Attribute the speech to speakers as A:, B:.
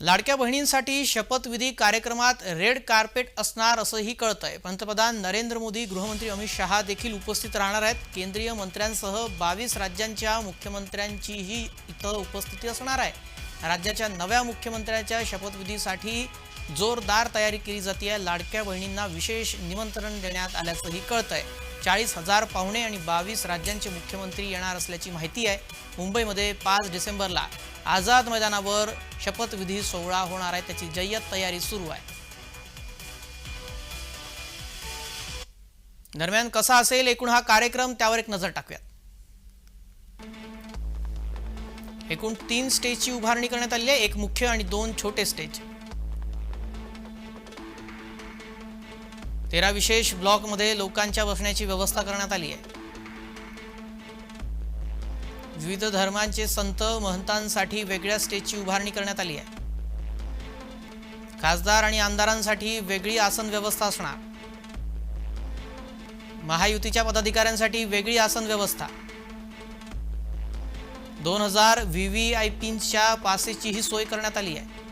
A: लाडक्या बहिणींसाठी शपथविधी कार्यक्रमात रेड कार्पेट असणार असंही कळतंय. पंतप्रधान नरेंद्र मोदी गृहमंत्री अमित शहा देखील उपस्थित राहणार आहेत. केंद्रीय मंत्र्यांसह बावीस राज्यांच्या मुख्यमंत्र्यांचीही इथं उपस्थिती असणार आहे. राज्याच्या नव्या मुख्यमंत्र्याच्या शपथविधीसाठी जोरदार तयारी केली जाते लाडक्या बहिणींना विशेष निमंत्रण देण्यात आल्याचंही कळतंय. चाळीस हजार पाहुणे आणि बावीस राज्यांचे मुख्यमंत्री येणार असल्याची माहिती आहे मुंबईमध्ये पाच डिसेंबरला. आझाद मैदानावर शपथविधी सोहळा होणार आहे. त्याची जय्यत तयारी सुरू आहे. दरम्यान कसा असेल एकूण हा कार्यक्रम त्यावर एक नजर टाकूयात. एकूण तीन स्टेजची उभारणी करण्यात आली आहे. एक मुख्य आणि दोन छोटे स्टेज. तेरा विशेष ब्लॉकमध्ये लोकांच्या बसण्याची व्यवस्था करण्यात आली आहे. विविध धर्मांचे संत महंतांसाठी वेगळ्या स्टेजची उभारणी करण्यात आली आहे. खासदार आणि आमदारांसाठी वेगळी आसन व्यवस्था असणार. महायुतीच्या पदाधिकाऱ्यांसाठी वेगळी आसन व्यवस्था. दोन हजार व्ही व्ही आय पीच्या पासेसचीही सोय करण्यात आली आहे.